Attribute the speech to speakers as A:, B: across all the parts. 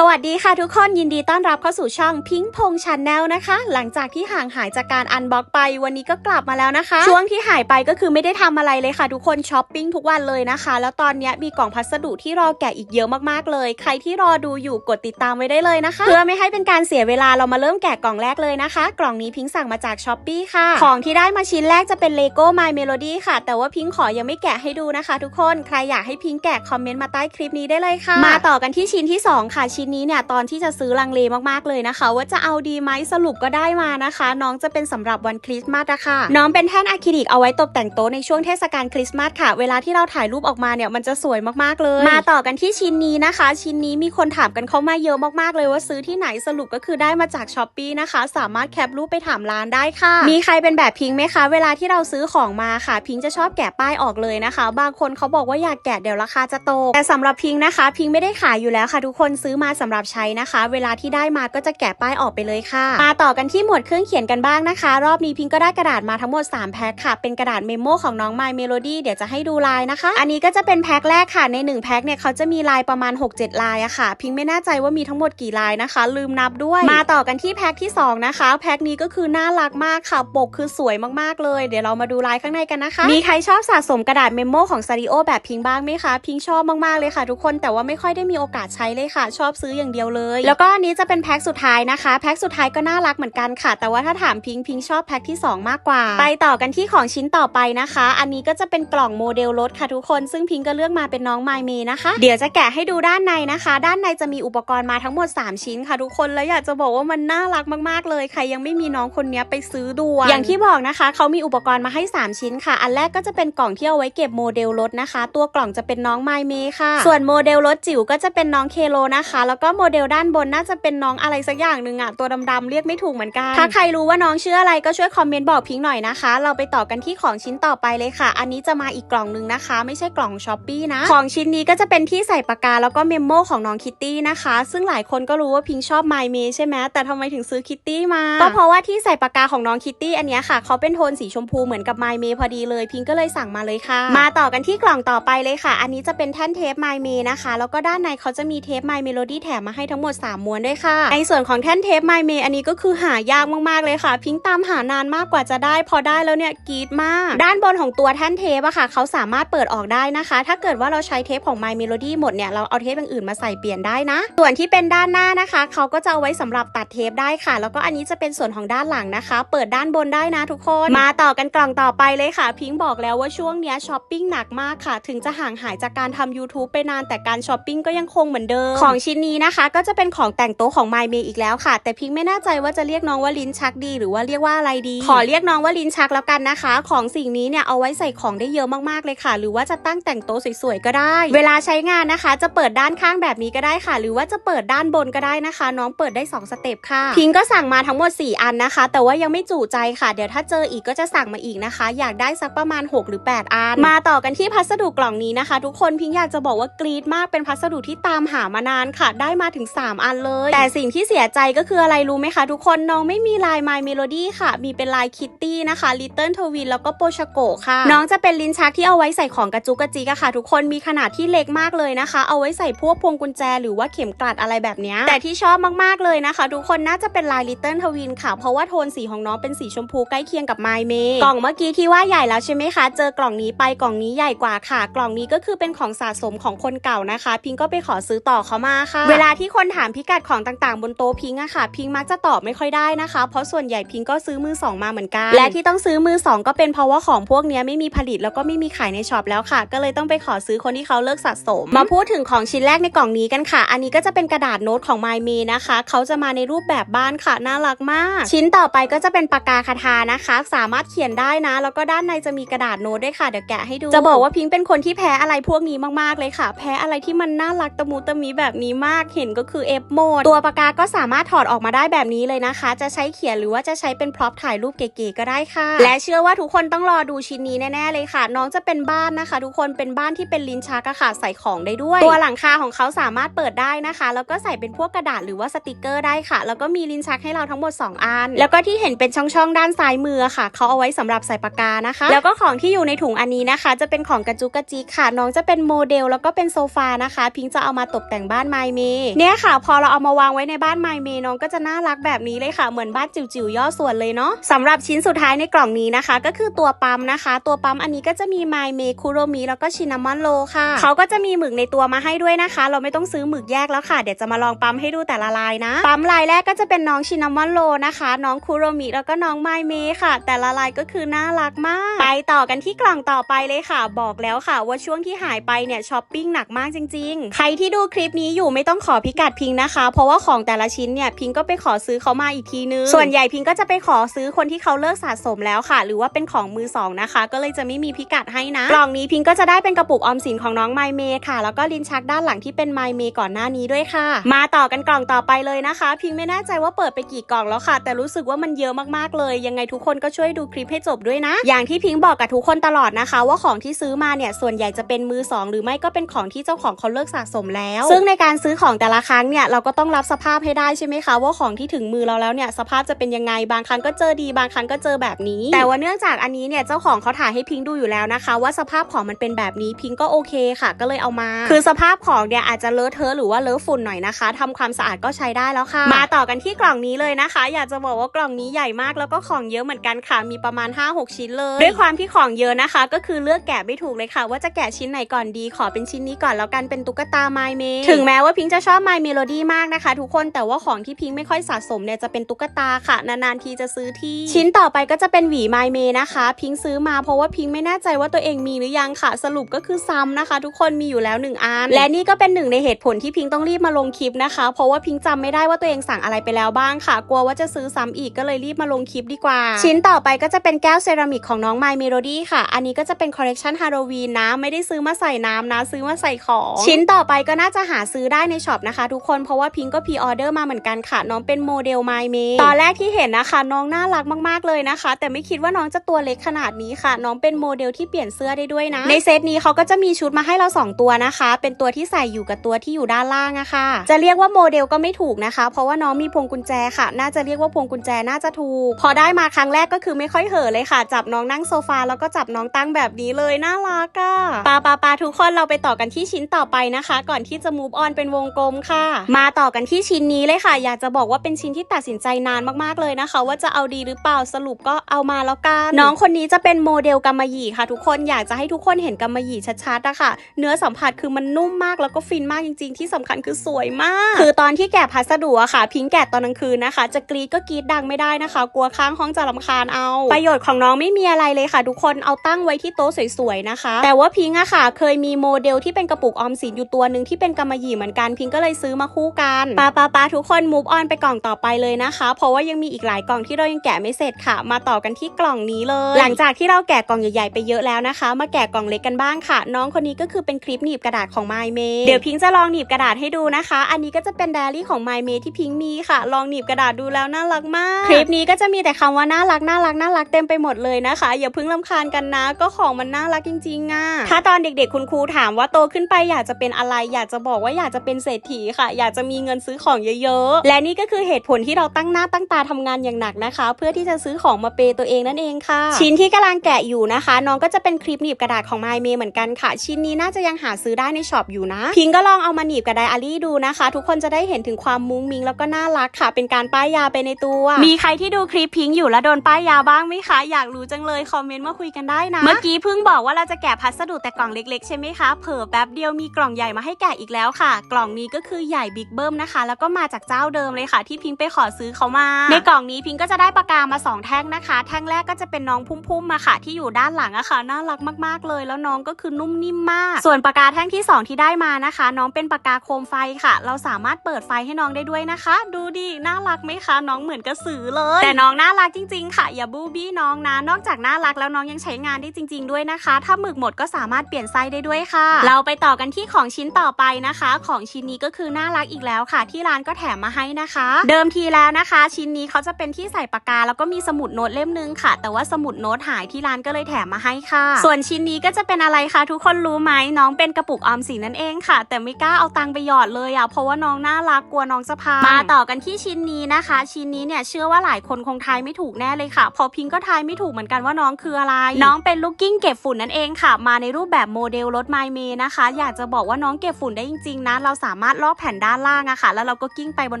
A: สวัสดีค่ะทุกคนยินดีต้อนรับเข้าสู่ช่องพิงพงชาแนลนะคะ หลังจากที่ห่างหายจากการอันบ็อกไปวันนี้ก็กลับมาแล้วนะคะ ช่วงที่หายไปก็คือไม่ได้ทำอะไรเลยค่ะ ทุกคนช้อปปิ้งทุกวันเลยนะคะ แล้วตอนนี้มีกล่องพัสดุที่รอแกะอีกเยอะมากๆเลย ใครที่รอดูอยู่กดติดตามไว้ได้เลยนะคะ เพื่อไม่ให้เป็นการเสียเวลาเรามาเริ่มแกะกล่องแรกเลยนะคะ กล่องนี้พิงสั่งมาจากช้อปปีค่ะ ของที่ได้มาชิ้นแรกจะเป็นเลโก้ My Melody ค่ะ แต่ว่าพิงขอยังไม่แกะให้ดูนะคะ ทุกคนใครอยากให้พิงแกะคอมเมนต์มาใต้คลิปนี้ได้เลยค่ะ มาต่อกันที่ชิ้นที่สองค่ะชิ้นนี้เนี่ยตอนที่จะซื้อลังเลมากๆเลยนะคะ ว่าจะเอาดีไหมสรุปก็ได้มานะคะ น้องจะเป็นสำหรับวันคริสต์มาสอะค่ะน้องเป็นแท่นอะคริลิกเอาไว้ตกแต่งโต๊ะในช่วงเทศกาลคริสต์มาสค่ะ เวลาที่เราถ่ายรูปออกมาเนี่ยมันจะสวยมากๆเลย มาต่อกันที่ชิ้นนี้นะคะ ชิ้นนี้มีคนถามกันเข้ามาเยอะมากๆเลยว่าซื้อที่ไหนสรุปก็คือได้มาจากช้อปปีนะคะ สามารถแคปรูปไปถามร้านได้ค่ะ มีใครเป็นแบบพิงไหมคะ เวลาที่เราซื้อของมาค่ะ พิงจะชอบแกะป้ายออกเลยนะคะ บางคนเขาบอกว่าอยากแกะเดี๋ยวราคาจะตกแต่สำหรับพิงนะคะ พิงไม่ได้ขายอยู่แล้วค่ะ ทุกคนซื้อมาสำหรับใช้นะคะ เวลาที่ได้มาก็จะแกะป้ายออกไปเลยค่ะ มาต่อกันที่หมวดเครื่องเขียนกันบ้างนะคะ รอบนี้พิงก็ได้กระดาษมาทั้งหมด 3 แพ็คค่ะ เป็นกระดาษเมมโมของน้อง My Melody เดี๋ยวจะให้ดูลายนะคะ อันนี้ก็จะเป็นแพ็คแรกค่ะ ใน1แพ็คเนี่ยเขาจะมีลายประมาณ 6-7 ลายอะค่ะ พิงไม่แน่ใจว่ามีทั้งหมดกี่ลายนะคะ ลืมนับด้วย มาต่อกันที่แพ็คที่สองนะคะ แพ็คนี้ก็คือน่ารักมากค่ะ ปกคือสวยมากๆเลย เดี๋ยวเรามาดูลายข้างในกันนะคะ มีใครชอบสะสมกระดาษเมมโมของซาริโอแบบพิงบ้างไหมคะ พิงชอบมากๆเลยค่ะ ทุกคน แต่ว่าไม่ค่อยได้มีโอกาสใช้เลยค่ะ ชอบซื้ออย่างเดียวเลย แล้วก็อันนี้จะเป็นแพ็คสุดท้ายนะคะ แพ็คสุดท้ายก็น่ารักเหมือนกันค่ะ แต่ว่าถ้าถามพิงพิงชอบแพ็คที่ 2 มากกว่า ไปต่อกันที่ของชิ้นต่อไปนะคะ อันนี้ก็จะเป็นกล่องโมเดลรถค่ะทุกคน ซึ่งพิงก็เลือกมาเป็นน้องไมเมนะคะ เดี๋ยวจะแกะให้ดูด้านในนะคะ ด้านในจะมีอุปกรณ์มาทั้งหมด 3 ชิ้นค่ะทุกคน แล้วอยากจะบอกว่ามันน่ารักมากๆ เลย ใครยังไม่มีน้องคนนี้ไปซื้อด่วนอย่างที่บอกนะคะ เขามีอุปกรณ์มาให้ 3 ชิ้นค่ะ อันแรกก็จะเป็นกล่องที่เอาไว้เก็บโมเดลรถนะคะ ตัวกล่องจะเป็นน้องไมเมค่ะ ส่วนโมเดลรถจิ๋วก็จะเป็นน้องเคโลนะคะแล้วก็โมเดลด้านบนน่าจะเป็นน้องอะไรสักอย่างหนึ่งอะตัวดำๆเรียกไม่ถูกเหมือนกัน ถ้าใครรู้ว่าน้องชื่ออะไรก็ช่วยคอมเมนต์บอกพิงหน่อยนะคะ เราไปต่อกันที่ของชิ้นต่อไปเลยค่ะ อันนี้จะมาอีกกล่องหนึ่งนะคะ ไม่ใช่กล่องช้อปปี้นะ ของชิ้นนี้ก็จะเป็นที่ใส่ปากกาแล้วก็เมมโมของน้องคิตตี้นะคะ ซึ่งหลายคนก็รู้ว่าพิงชอบไมเมใช่ไหมแต่ทำไมถึงซื้อคิตตี้มา ก็เพราะว่าที่ใส่ปากกาของน้องคิตตี้อันนี้ค่ะเขาเป็นโทนสีชมพูเหมือนกับไมเมพอดีเลย พิงก็เลยสั่งมาเลยค่ะ มาต่อกันที่กล่องต่อไปเลยค่ะ อันนี้จะเป็นแท่นเทปไมเมนะคะ แล้วก็ด้านในเขาจะมีเทปไมเมโลดีแถมมาให้ทั้งหมด 3 ม้วนด้วยค่ะ ในส่วนของแท่นเทปไมเมอันนี้ก็คือหายากมากๆเลยค่ะ พิงตามหานานมากกว่าจะได้ พอได้แล้วเนี่ยกรีดมาก ด้านบนของตัวแท่นเทปอะค่ะ เขาสามารถเปิดออกได้นะคะ ถ้าเกิดว่าเราใช้เทปของ My Melody หมดเนี่ยเราเอาเทปอย่างอื่นมาใส่เปลี่ยนได้นะ ส่วนที่เป็นด้านหน้านะคะ เขาก็จะเอาไว้สำหรับตัดเทปได้ค่ะ แล้วก็อันนี้จะเป็นส่วนของด้านหลังนะคะ เปิดด้านบนได้นะทุกคน มาต่อกันกล่องต่อไปเลยค่ะ พิงบอกแล้วว่าช่วงเนี้ยช้อปปิ้งหนักมากค่ะ ถึงจะห่างหายจากการทำ YouTube ไปนานแต่การช้อปปิ้งก็ยังคงเหมือนเดิมของชิ้นนี้นะคะ ก็จะเป็นของแต่งโต๊ะของ My May อีกแล้วค่ะ แต่พิงไม่แน่ใจว่าจะเรียกน้องว่าลิ้นชักดี หรือว่าเรียกว่าอะไรดี ขอเรียกน้องว่าลิ้นชักแล้วกันนะคะ ของสิ่งนี้เนี่ยเอาไว้ใส่ของได้เยอะมากๆเลยค่ะ หรือว่าจะตั้งแต่งโต๊ะสวยๆก็ได้ เวลาใช้งานนะคะ จะเปิดด้านข้างแบบนี้ก็ได้ค่ะ หรือว่าจะเปิดด้านบนก็ได้นะคะ น้องเปิดได้สองสเต็ปค่ะ พิงก็สั่งมาทั้งหมด 4 อันนะคะ แต่ว่ายังไม่จุใจค่ะ เดี๋ยวถ้าเจออีกก็จะสั่งมาอีกนะคะ อยากได้สักประมาณ 6 หรือ 8 อัน มาต่อกันที่พัสดุกล่องนี้นะคะ ทุกคนพิงอยากจะบอกว่ากรี๊ดมากเป็นพัสดุที่ตามหามานานค่ะได้มาถึง 3 อันเลย แต่สิ่งที่เสียใจก็คืออะไรรู้ไหมคะทุกคนน้องไม่มีลาย My Melody ค่ะ มีเป็นลายคิตตี้นะคะ Little Twin แล้วก็โปชโกค่ะ น้องจะเป็นลิ้นชักที่เอาไว้ใส่ของกระจุกกระจิกอะค่ะ ทุกคนมีขนาดที่เล็กมากเลยนะคะ เอาไว้ใส่พวกพวงกุญแจหรือว่าเข็มกลัดอะไรแบบเนี้ยแต่ที่ชอบมากๆเลยนะคะ ทุกคนน่าจะเป็นลาย Little Twin ค่ะ เพราะว่าโทนสีของน้องเป็นสีชมพูใกล้เคียงกับ My May กล่องเมื่อกี้ที่ว่าใหญ่แล้วใช่ไหมคะ เจอกล่องนี้ไปกล่องนี้ใหญ่กว่าค่ะ กล่องนี้ก็คือเป็นของสะสมของคนเก่านะคะ พิงก็ไปขอซื้อต่อเขามาค่ะเวลาที่คนถามพิกัดของต่างๆ บนโต๊ะพิงอะค่ะ พิงมักจะตอบไม่ค่อยได้นะคะ เพราะส่วนใหญ่พิงก็ซื้อมือสองมาเหมือนกัน และที่ต้องซื้อมือสองก็เป็นเพราะว่าของพวกเนี้ยไม่มีผลิตแล้วก็ไม่มีขายในช็อปแล้วค่ะ ก็เลยต้องไปขอซื้อคนที่เขาเลิกสะสม มาพูดถึงของชิ้นแรกในกล่องนี้กันค่ะ อันนี้ก็จะเป็นกระดาษโน้ตของ My Me นะคะ เขาจะมาในรูปแบบบ้านค่ะ น่ารักมาก ชิ้นต่อไปก็จะเป็นปากกาคาทานะคะ สามารถเขียนได้นะ แล้วก็ด้านในจะมีกระดาษโน้ตด้วยค่ะ เดี๋ยวแกะให้ดู จะบอกว่าพิงค์เป็นคนที่แพ้อะไรพวกนี้มากๆเลยค่ะ แพ้อะไรที่มันน่ารักตะมูตะมีแบบนี้มากเห็นก็คือ F โหมดตัวปากกาก็สามารถถอดออกมาได้แบบนี้เลยนะคะ จะใช้เขียนหรือว่าจะใช้เป็นพร็อพถ่ายรูปเก๋ๆก็ได้ค่ะ และเชื่อว่าทุกคนต้องรอดูชิ้นนี้แน่ๆเลยค่ะ น้องจะเป็นบ้านนะคะ ทุกคนเป็นบ้านที่เป็นลิ้นชักอะค่ะใส่ของได้ด้วย ตัวหลังคาของเขาสามารถเปิดได้นะคะ แล้วก็ใส่เป็นพวกกระดาษหรือว่าสติกเกอร์ได้ค่ะ แล้วก็มีลิ้นชักให้เราทั้งหมด 2อันแล้วก็ที่เห็นเป็นช่องๆด้านซ้ายมือค่ะเขาเอาไว้สำหรับใส่ปากกานะคะ แล้วก็ของที่อยู่ในถุงอันนี้นะคะ จะเป็นของกระจุกกระจิกค่ะ น้องจะเป็นโมเดล แล้วก็เป็นโซฟานะคะ พิงจะเอามาตกแต่งบ้านไมเมย์เนี่ยค่ะ พอเราเอามาวางไว้ในบ้านไมเมน้องก็จะน่ารักแบบนี้เลยค่ะ เหมือนบ้านจิ๋วๆย่อส่วนเลยเนาะสำหรับชิ้นสุดท้ายในกล่องนี้นะคะ ก็คือตัวปั๊มนะคะ ตัวปั๊มอันนี้ก็จะมีไมเมคุโรมิแล้วก็ชินามอนโลค่ะเขาก็จะมีหมึกในตัวมาให้ด้วยนะคะ เราไม่ต้องซื้อหมึกแยกแล้วค่ะเดี๋ยวจะมาลองปั๊มให้ดูแต่ละลายนะ ปั๊มลายแรกก็จะเป็นน้องชินามอนโลนะคะ น้องคุโรมิแล้วก็น้องไมเมค่ะ แต่ละลายก็คือน่ารักมาก ไปต่อกันที่กล่องต่อไปเลยค่ะ บอกแล้วค่ะ ว่าช่วงที่หายไปเนี่ยช้อปปิ้งหนักมากจริง ๆ ใครที่ดูคลิปนี้อยู่ไม่ต้องขอพิกัดพิงนะคะ เพราะว่าของแต่ละชิ้นเนี่ยพิงก็ไปขอซื้อเขามาอีกทีนึง ส่วนใหญ่พิงก็จะไปขอซื้อคนที่เขาเลิกสะสมแล้วค่ะ หรือว่าเป็นของมือสองนะคะ ก็เลยจะไม่มีพิกัดให้นะ กล่องนี้พิงก็จะได้เป็นกระปุกออมสินของน้องไมเมค่ะ แล้วก็ลิ้นชักด้านหลังที่เป็นไมเมก่อนหน้านี้ด้วยค่ะ มาต่อกันกล่องต่อไปเลยนะคะ พิงไม่แน่ใจว่าเปิดไปกี่กล่องแล้วค่ะ แต่รู้สึกว่ามันเยอะมากๆเลย ยังไงทุกคนก็ช่วยดูคลิปให้จบด้วยนะ อย่างที่พิงบอกกับทุกคนตลอดนะคะ ว่าของที่ซื้อมาเนี่ยส่วนใหญ่จะเป็นมือสองหรือไม่ก็เป็นของที่เจ้าของเขาเลิกสะสมแล้ว ซึ่งในการซื้อของแต่ละครั้งเนี่ยเราก็ต้องรับสภาพให้ได้ใช่ไหมคะว่าของที่ถึงมือเราแล้วเนี่ยสภาพจะเป็นยังไงบางครั้งก็เจอดีบางครั้งก็เจอแบบนี้ แต่ว่าเนื่องจากอันนี้เนี่ยเจ้าของเขาถ่ายให้พิงดูอยู่แล้วนะคะ ว่าสภาพของมันเป็นแบบนี้พิงก็โอเคค่ะ ก็เลยเอามา คือสภาพของเนี่ยอาจจะเลอะเทอะหรือว่าเลอะฝุ่นหน่อยนะคะทำความสะอาดก็ใช้ได้แล้วค่ะ มาต่อกันที่กล่องนี้เลยนะคะ อยากจะบอกว่ากล่องนี้ใหญ่มากแล้วก็ของเยอะเหมือนกันค่ะมีประมาณ 5-6 ชิ้นเลย ด้วยความที่ของเยอะนะคะ ก็คือเลือกแกะไม่ถูกเลยค่ะ ว่าจะแกะชิ้นไหนก่อนดีขอเป็นชิ้นนี้ก่อนแล้วกันเป็นตุ๊กตาไมเมถึงแม้ว่าพิงจะชอบไมล์เมโลดี้มากนะคะ ทุกคนแต่ว่าของที่พิงไม่ค่อยสะสมเนี่ยจะเป็นตุ๊กตาค่ะ นานๆทีจะซื้อที่ ชิ้นต่อไปก็จะเป็นหวีไมล์เมนะคะ พิงซื้อมาเพราะว่าพิงไม่แน่ใจว่าตัวเองมีหรือยังค่ะ สรุปก็คือซ้ำนะคะ ทุกคนมีอยู่แล้วหนึ่งอันและนี่ก็เป็นหนึ่งในเหตุผลที่พิงต้องรีบมาลงคลิปนะคะ เพราะว่าพิงจำไม่ได้ว่าตัวเองสั่งอะไรไปแล้วบ้างค่ะ กลัวว่าจะซื้อซ้ำอีกก็เลยรีบมาลงคลิปดีกว่า ชิ้นต่อไปก็จะเป็นแก้วเซรามิกของน้องไมล์เมโลดี้ค่ะ อันนี้ก็จะเป็นคอลเลกชันฮาโลวีนนะไม่ได้ซื้อมาใส่น้ำนะ ซื้อมาใส่ของ ชิ้นต่อไปก็น่าจะหาซื้อได้ในช็อปนะคะทุกคนเพราะว่าพิงก็พีออเดอร์มาเหมือนกันค่ะน้องเป็นโมเดลไมเมตอนแรกที่เห็นนะคะ น้องน่ารักมากๆเลยนะคะ แต่ไม่คิดว่าน้องจะตัวเล็กขนาดนี้ค่ะ น้องเป็นโมเดลที่เปลี่ยนเสื้อได้ด้วยนะ ในเซตนี้เขาก็จะมีชุดมาให้เราสองตัวนะคะ เป็นตัวที่ใส่อยู่กับตัวที่อยู่ด้านล่างอะค่ะ จะเรียกว่าโมเดลก็ไม่ถูกนะคะ เพราะว่าน้องมีพวงกุญแจค่ะ น่าจะเรียกว่าพวงกุญแจน่าจะถูก พอได้มาครั้งแรกก็คือไม่ค่อยเห่อเลยค่ะ จับน้องนั่งโซฟาแล้วก็จับน้องตั้งแบบนี้เลยน่ารักอะปาปาปาทุกคนเราไปต่อกันที่ชิ้นต่อไปนะคะ ก่อนที่จะ move on เป็นวงกลมค่ะ มาต่อกันที่ชิ้นนี้เลยค่ะ อยากจะบอกว่าเป็นชิ้นที่ตัดสินใจนานมากๆเลยนะคะ ว่าจะเอาดีหรือเปล่าสรุปก็เอามาแล้วกันน้องคนนี้จะเป็นโมเดลกำมะหยี่ค่ะ ทุกคนอยากจะให้ทุกคนเห็นกำมะหยี่ชัดๆอะค่ะเนื้อสัมผัสคือมันนุ่มมากแล้วก็ฟินมากจริง ๆ ที่สำคัญคือสวยมาก คือตอนที่แกะพัสดุอะค่ะ พิงแกะตอนกลางคืนนะคะ จะกรีดก็กรีดดังไม่ได้นะคะ กลัวข้างห้องจะรำคาญเอา ประโยชน์ของน้องไม่มีอะไรเลยค่ะ ทุกคนเอาตั้งไว้ที่โต๊ะสวยๆนะคะ แต่ว่าพิงอะค่ะ เคยมีโมเดลที่เป็นกระปุกออมสินอยู่ตัวหนึ่งที่เป็นกำมะหยี่เหมือนกันพิงก็เลยซื้อมาคู่กันปาปาปาทุกคนมูฟออนไปกล่องต่อไปเลยนะคะ เพราะว่ายังมีอีกหลายกล่องที่เรายังแกะไม่เสร็จค่ะ มาต่อกันที่กล่องนี้เลย หลังจากที่เราแกะกล่องใหญ่ๆไปเยอะแล้วนะคะ มาแกะกล่องเล็กกันบ้างค่ะ น้องคนนี้ก็คือเป็นคลิปหนีบกระดาษของ My m a y เดี๋ยวพิงจะลองหนีบกระดาษให้ดูนะคะ อันนี้ก็จะเป็นไดอารี่ของ My m a y ที่พิงมีค่ะ ลองหนีบกระดาษดูแล้วน่ารักมาก คลิปนี้ก็จะมีแต่คำว่าน่ารักน่ารักน่ารักเต็มไปหมดเลยนะคะ อย่าเพิ่งลำคาญกันนะ ก็ของมันน่ารักจริงๆอะถ้าตอนเด็กๆคุณครูถามว่าโตขึ้นไปอยากจะเป็นอะไร อยากจะบอกว่าอยากจะเป็นเศรษฐีค่ะ อยากจะมีเงินซื้อของเยอะๆ และนี่ก็คือเหตุผลที่เราตั้งหน้าตั้งตาทำงานอย่างหนักนะคะ เพื่อที่จะซื้อของมาเปย์ตัวเองนั่นเองค่ะ ชิ้นที่กำลังแกะอยู่นะคะ น้องก็จะเป็นคลิปหนีบกระดาษของไมเมเหมือนกันค่ะ ชิ้นนี้น่าจะยังหาซื้อได้ในช็อปอยู่นะพิงก็ลองเอามาหนีบกับไดอารี่ดูนะคะ ทุกคนจะได้เห็นถึงความมุ้งมิ้งแล้วก็น่ารักค่ะ เป็นการป้ายยาไปในตัว มีใครที่ดูคลิปพิงอยู่แล้วโดนป้ายยาบ้างไหมคะ อยากรู้จังเลยคอมเมนต์มาคุยกันได้นะ เมื่อกี้เพิ่งบอกว่าเราจะแกะพัสดุแต่กล่องเล็กๆใช่ไหมคะเผลอแป๊บเดียวมีกล่องใหญ่มาให้แกะอีกแล้วค่ะ กล่องนี้ก็คือใหญ่บิ๊กเบิ้มนะคะ แล้วก็มาจากเจ้าเดิมเลยค่ะ ที่พิงไปขอซื้อเขามา ในกล่องนี้พิงก็จะได้ปากกามาสองแท่งนะคะ แท่งแรกก็จะเป็นน้องพุ่มๆมาค่ะ ที่อยู่ด้านหลังอะค่ะน่ารักมากๆเลย แล้วน้องก็คือนุ่มนิ่มมาก ส่วนปากกาแท่งที่สองที่ได้มานะคะ น้องเป็นปากกาโคมไฟค่ะ เราสามารถเปิดไฟให้น้องได้ด้วยนะคะ ดูดิน่ารักไหมคะ น้องเหมือนกระสือเลย แต่น้องน่ารักจริง ๆ ค่ะ อย่าบูบี้น้องนะนอกจากน่ารักแล้วน้องยังใช้งานได้จริง ๆ ด้วยนะคะ ถ้าหมึกหมดก็สามารถเปลี่ยนไส้ได้ด้วยค่ะ เราไปต่อกันที่ของชิ้นต่อไปนะคะ ของชิ้นนี้ก็คือน่ารักอีกแล้วค่ะ ที่ร้านก็แถมมาให้นะคะ เดิมทีแล้วนะคะ ชิ้นนี้เขาจะเป็นที่ใส่ปากกาแล้วก็มีสมุดโน้ตเล่มนึงค่ะ แต่ว่าสมุดโน้ตหายที่ร้านก็เลยแถมมาให้ค่ะ ส่วนชิ้นนี้ก็จะเป็นอะไรคะทุกคนรู้ไหมน้องเป็นกระปุกออมสินนั่นเองค่ะ แต่ไม่กล้าเอาตังค์ไปหยอดเลยอะเพราะว่าน้องน่ารักกลัวน้องจะพังมาต่อกันที่ชิ้นนี้นะคะ ชิ้นนี้เนี่ยเชื่อว่าหลายคนคงทายไม่ถูกแน่เลยค่ะเพอพิงก็ทายไม่ถูกเหมือนกันว่าน้องคืออะไร น้องเป็นลูกกิ้งเก็บฝุ่นนั่นเองค่ะ มาในรูปแบบโมเดลรถไมเมนะคะ อยากจะบอกว่าน้องเก็บฝุ่นได้จริงๆนะเราสาามารถลอกแผ่นด้านล่างอะค่ะ แล้วเราก็กิ้งไปบน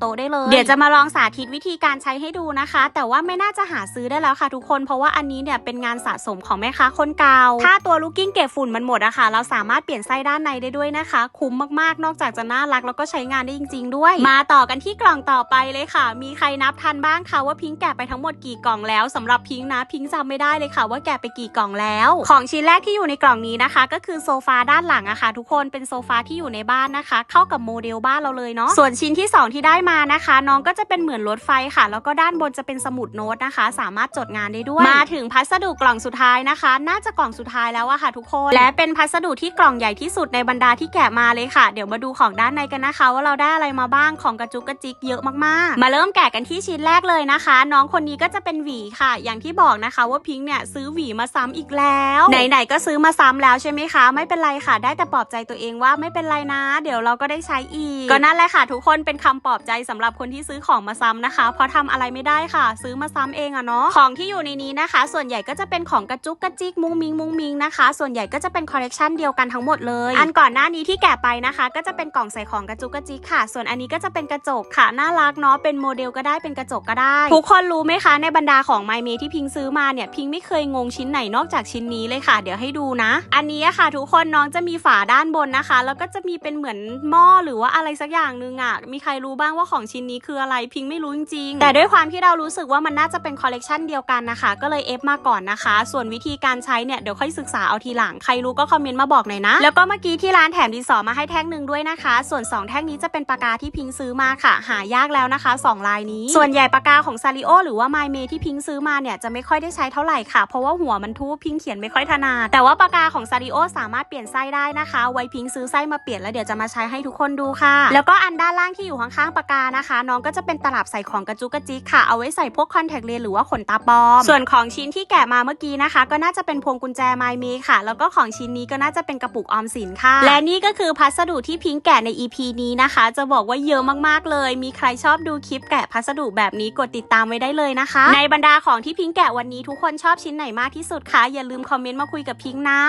A: โต๊ะได้เลย เดี๋ยวจะมาลองสาธิตวิธีการใช้ให้ดูนะคะ แต่ว่าไม่น่าจะหาซื้อได้แล้วค่ะทุกคนเพราะว่าอันนี้เนี่ยเป็นงานสะสมของแม่ค้าคนเก่าถ้าตัวลูกกิ้งเก็บฝุ่นมันหมดอะค่ะ เราสามารถเปลี่ยนไส้ด้านในได้ด้วยนะคะ คุ้มมากๆ นอกจากจะน่ารักแล้วก็ใช้งานได้จริง ๆ ด้วย มาต่อกันที่กล่องต่อไปเลยค่ะ มีใครนับทันบ้างคะว่าพิงแกะไปทั้งหมดกี่กล่องแล้วสำหรับพิงนะพิงค์จำไม่ได้เลยค่ะ ว่าแกะไปกี่กล่องแล้ว ของชิ้นแรกที่อยู่ในกล่องนี้นะคะ ก็คือโซฟาด้านหลังอะค่ะ ทุกคนเป็นโซฟาที่อยู่ในบ้านนะคะ เข้ากับโมเดลบ้านเราเลยเนาะส่วนชิ้นที่สองที่ได้มานะคะ น้องก็จะเป็นเหมือนรถไฟค่ะ แล้วก็ด้านบนจะเป็นสมุดโน้ตนะคะ สามารถจดงานได้ด้วย มาถึงพัสดุกล่องสุดท้ายนะคะ น่าจะกล่องสุดท้ายแล้วอะค่ะทุกคน และเป็นพัสดุที่กล่องใหญ่ที่สุดในบรรดาที่แกะมาเลยค่ะ เดี๋ยวมาดูของด้านในกันนะคะ ว่าเราได้อะไรมาบ้างของกระจุกกระจิกเยอะมากๆ มาเริ่มแกะกันที่ชิ้นแรกเลยนะคะ น้องคนนี้ก็จะเป็นหวีค่ะ อย่างที่บอกนะคะว่าพิงค์เนี่ยซื้อหวีมาซ้ำอีกแล้วไหนๆก็ซื้อมาซ้ำแล้วใช่ไหมคะ ไม่เป็นไรค่ะ ได้แต่ปลอบใจตัวเองว่าไม่เป็นไรนะ เดี๋ยวเราก็ได้ใช้อีก ก็นั่นแหละค่ะ ทุกคนเป็นคำปลอบใจสำหรับคนที่ซื้อของมาซ้ำนะคะ เพราะทำอะไรไม่ได้ค่ะ ซื้อมาซ้ำเองอะเนาะของที่อยู่ในนี้นะคะ ส่วนใหญ่ก็จะเป็นของกระจุกกระจิกมุงมิงมุงมิงนะคะ ส่วนใหญ่ก็จะเป็นคอลเลกชันเดียวกันทั้งหมดเลย อันก่อนหน้านี้ที่แกะไปนะคะ ก็จะเป็นกล่องใส่ของกระจุกกระจิกค่ะ ส่วนอันนี้ก็จะเป็นกระจกค่ะน่ารักเนาะเป็นโมเดลก็ได้เป็นกระจกก็ได้ ทุกคนรู้ไหมคะ ในบรรดาของไมเมที่พิงซื้อมาเนี่ยพิงไม่เคยงงชิ้นไหนนอกจากชิ้นนี้เลยค่ะ เดี๋ยวให้ดูนะ อันนี้อะค่ะ ทุกคนน้องจะมีฝาด้านบนนะคะ แล้วก็จะมีเป็นเหมือนหม้อหรือว่าอะไรสักอย่างหนึงอะมีใครรู้บ้างว่าของชิ้นนี้คืออะไรพิงไม่รู้จริงๆแต่ด้วยความที่เรารู้สึกว่ามันน่าจะเป็นคอลเลกชันเดียวกันนะคะ ก็เลยเอฟมาก่อนนะคะ ส่วนวิธีการใช้เนี่ยเดี๋ยวค่อยศึกษาเอาทีหลังใครรู้ก็คอมเมนต์มาบอกหน่อยนะ แล้วก็เมื่อกี้ที่ร้านแถมดินสอมาให้แท่งหนึ่งด้วยนะคะ ส่วน 2 แท่งนี้จะเป็นปากกาที่พิงซื้อมาค่ะ หายากแล้วนะคะ 2 ลายนี้ ส่วนใหญ่ปากกาของซาริโอหรือว่าไมเมที่พิงซื้อมาเนี่ยจะไม่ค่อยได้ใช้เท่าไหร่ค่ะ เพราะว่าหัวมันทูบพิงเขียนไม่ค่อยถนัดแต่ว่าปากกาของซาริโอสามารถเปลี่ยนไส้ได้นะคะ ไว้พิงซื้อไส้มาเปลี่ยนแล้วเดี๋ยวจะมาใช้ให้ทุกคนดูค่ะ แล้วก็อันด้านล่างที่อยู่ข้างๆปากกานะคะ น้องก็จะเป็นตลับใส่ของกระจุกกระจิกค่ะ เอาไว้ใส่พวกคอนแทคเลนส์หรือว่าขนตาปลอม ส่วนของชิ้นที่แกะมาเมื่อกี้นะคะ ก็น่าจะเป็นพวงกุญแจไมเมค่ะ แล้วก็ของชิ้นนี้ก็น่าจะเป็นกระปุกออมสินค่ะ และนี่ก็คือพัสดุที่พิงแกะใน EP นี้นะคะ จะบอกว่าเยอะมากๆเลย มีใครชอบดูคลิปแกะพัสดุแบบนี้กดติดตามไว้ได้เลยนะคะ ในบรรดาของที่พิงแกะวันนี้ทุกคนชอบชิ้นไหนมากที่สุดคะอย่าลืมคอมเมนต์มาคุยกับพิงนะ